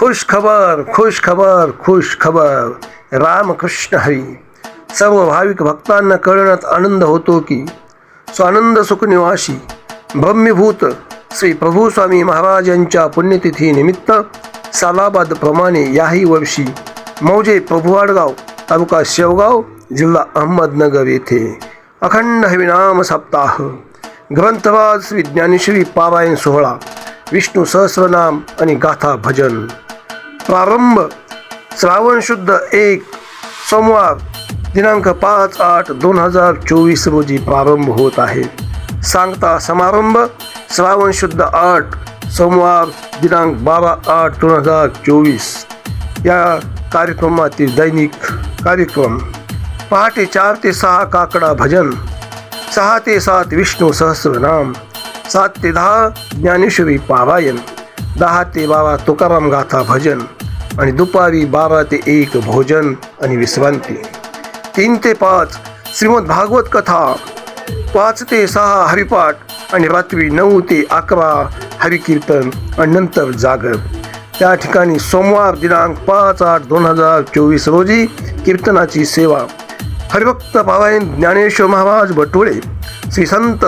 खुश खबर खुश खबर खुश खबर रामकृष्ण हरी. सर्व भाविक भक्तांना कळण्यात आनंद होतो की स्वानंद सुखनिवासी ब्रह्मीभूत श्री प्रभू स्वामी महाराजांच्या पुण्यतिथीनिमित्त सालाबाद प्रमाणे याही वर्षी मौजे प्रभुआडगाव तालुका शेवगाव जिल्हा अहमदनगर येथे अखंड हविनाम सप्ताह. ग्रंथवाद श्री ज्ञानेश्वरी पारायण सोहळा विष्णू सहस्रनाम आणि गाथा भजन. प्रारंभ श्रावण शुद्ध एक सोमवार दिनांक पाच आठ दोन हजार चोवीस रोजी प्रारंभ होत आहे. सांगता समारंभ श्रावण शुद्ध आठ सोमवार दिनांक बारा आठ दोन हजार चोवीस. या कार्यक्रमातील दैनिक कार्यक्रम पहाटे चार ते सहा काकडा भजन सहा ते सात विष्णू सहस्रनाम सात ते दहा ज्ञानेश्वरी पारायण दहा ते बारा तुकाराम गाथा भजन आणि दुपारी बारा ते एक भोजन आणि विश्रांती. तीन ते पाच श्रीमद भागवत कथा पाच ते सहा हरिपाठ आणि रात्री नऊ ते अकरा हरिकीर्तन आणि नंतर जागर. त्या ठिकाणी सोमवार दिनांक पाच आठ दोन हजार चोवीस रोजी कीर्तनाची सेवा. हरिभक्त भावायन ज्ञानेश्वर महाराज बटोळे श्री संत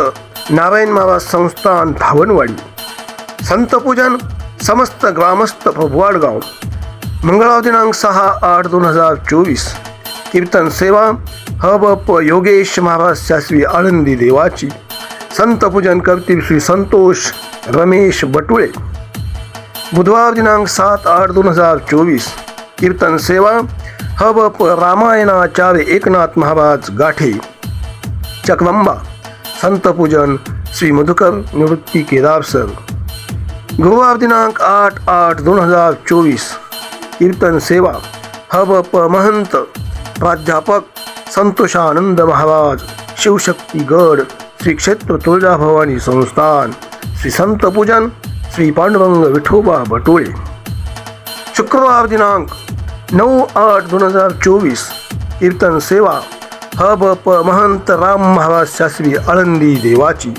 नारायण महाराज संस्थान धावणवाडी संतपूजन समस्त ग्रामस्थ प्रभुवाडगाव मंगळवार दिनांक सहा आठ दोन हजार चोवीस. कीर्तन सेवा हब प योगेश महाराज शास्त्री आळंदी देवाची. संत पूजन करतील श्री संतोष रमेश बटुळे. बुधवार दिनांक सात आठ दोन हजार चोवीस. कीर्तन सेवा हब प रामायणाचार्य एकनाथ महाराज गाठे. चकवंबा संतपूजन श्री मधुकर निवृत्ती केदार सर. गुरुवार दिनांक आठ आठ दोन हजार चोवीस. कीर्तन सेवा हब प महंत प्राध्यापक संतोषानंद महाराज शिवशक्ती गड श्री क्षेत्र तुळजाभवानी संस्थान श्री संत पूजन श्री पांडुरंग विठोबा बटोळे. शुक्रवार दिनांक नऊ आठ दोन हजार चोवीस कीर्तन सेवा हब प महंत राम महाराज शास्त्री आळंदी देवाची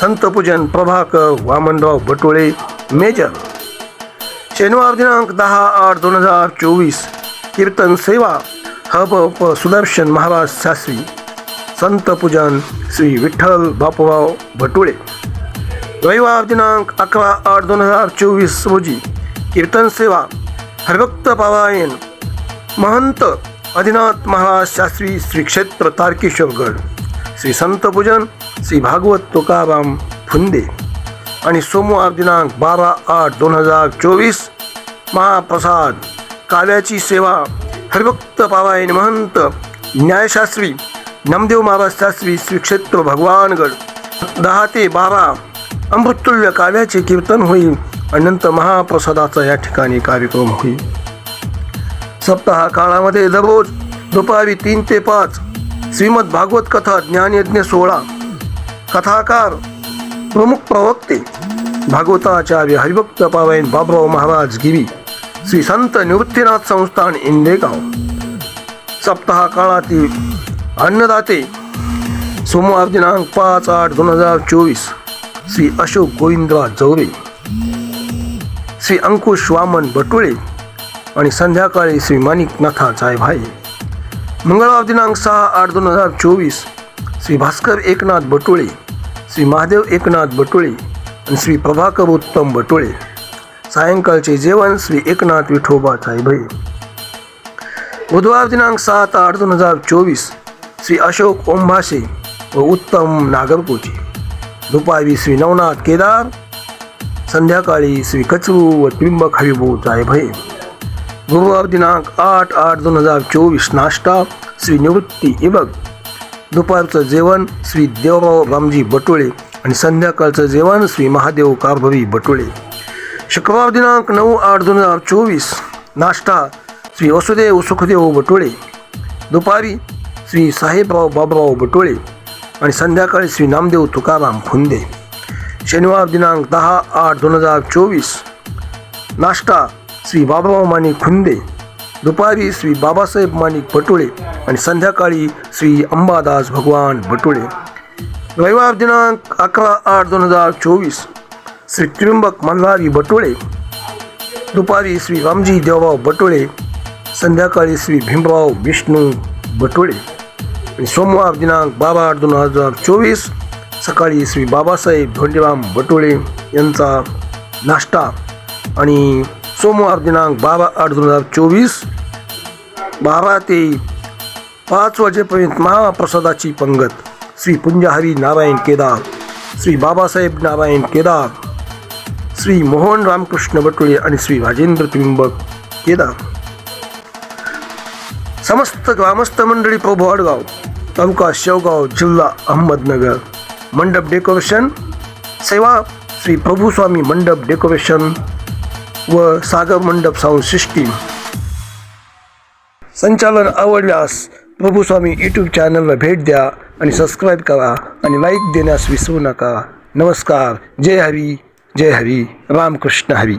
संतपूजन प्रभाकर वामनराव बटोळे मेजर शनिवार दिनांक दहा आठ दोन हजार चोवीस कीर्तन सेवा हब प सुदर्शन महाराज शास्त्री संतपूजन श्री विठ्ठल बापूराव भटुळे. रविवार दिनांक अकरा आठ दोन हजार चोवीस रोजी कीर्तन सेवा हरभक्त पारायण महंत आदिनाथ महाराज शास्त्री श्री क्षेत्र तारकेश्वरगड श्री संतपूजन श्री भागवत तुकाराम फुंदे. आणि सोमवार दिनांक बारा आठ दोन हजार चोवीस महाप्रसाद. काव्याची सेवा हरिभक्त पारायण महंत न्यायशास्त्री नामदेव महाराज शास्त्री श्री क्षेत्र भगवानगड. दहा ते बारा अमृतुल्य काव्याचे कीर्तन होईल आणि नंतर महाप्रसादाचा या ठिकाणी कार्यक्रम होईल. सप्ताह काळामध्ये दररोज दुपारी तीन ते पाच श्रीमद भागवत कथा ज्ञानयज्ञ सोहळा. कथाकार प्रमुख प्रवक्ते भागवताचार्य हरिभक्त पारायण बाबराव महाराज गिरी श्री संत निवृत्तीनाथ संस्थान इंदेगाव. सप्ताह काळातील अन्नदाते सोमवार दिनांक पाच आठ दोन हजार चोवीस श्री अशोक गोविंदराज जवरे श्री अंकुश वामन बटुळे आणि संध्याकाळी श्री माणिकनाथा जायभाई मंगळवार दिनांक सहा आठ दोन हजार चोवीस श्री भास्कर एकनाथ बटुळे श्री महादेव एकनाथ बटुळे आणि श्री प्रभाकर उत्तम बटुळे. सायंकाळचे जेवण श्री एकनाथ विठोबा जायभाई बुधवार दिनांक सात आठ दोन हजार चोवीस श्री अशोक ओंभासे व उत्तम नागरकोची. दुपारी श्री नवनाथ केदार संध्याकाळी श्री कचरू व त्रिंबक हरिभू जायभय गुरुवार दिनांक आठ आठ दोन हजार चोवीस नाश्ता श्री निवृत्ती इबक दुपारचं जेवण श्री देवराव रामजी बटोळे आणि संध्याकाळचं जेवण श्री महादेव कारभवी बटोळे. शुक्रवार दिनांक नऊ आठ दोन हजार चोवीस नाश्ता श्री वसुदेव सुखदेव बटोळे. दुपारी श्री साहेबराव बाबराव बटोळे आणि संध्याकाळी श्री नामदेव तुकाराम फुंदे शनिवार दिनांक दहा आठ दोन हजार चोवीस नाश्ता श्री बाबराव माने खुंदे. दुपारी श्री बाबासाहेब माणिक भटुळे आणि संध्याकाळी श्री अंबादास भगवान भटुळे. रविवार दिनांक अकरा आठ दोन हजार चोवीस श्री त्र्यंबक मल्हारी भटुळे. दुपारी श्री रामजी देवराव भटुळे संध्याकाळी श्री भीमराव विष्णू भटुळे. आणि सोमवार दिनांक बारा आठ दोन हजार चोवीस सकाळी श्री बाबासाहेब धोंडीराम भटुळे यांचा नाश्ता आणि सोमवार दिनांक बारा आठ दोन हजार चोवीस बारा ते पाच वाजेपर्यंत महाप्रसादाची पंगत. श्री पुंजहरी नारायण केदार श्री बाबासाहेब नारायण केदार श्री मोहन रामकृष्ण बटुळे आणि श्री राजेंद्र त्रिंबक केदार. समस्त ग्रामस्थ मंडळी प्रभू आडगाव तालुका शेवगाव जिल्हा अहमदनगर. मंडप डेकोरेशन सेवा श्री प्रभुस्वामी मंडप डेकोरेशन व सागर मंडप साऊंड सिस्टीम संचालन आवडल्यास प्रभूस्वामी यूट्यूब चॅनलला भेट द्या आणि सबस्क्राईब करा आणि लाईक देण्यास विसरू नका. नमस्कार जय हरी जय हरी रामकृष्ण हरी.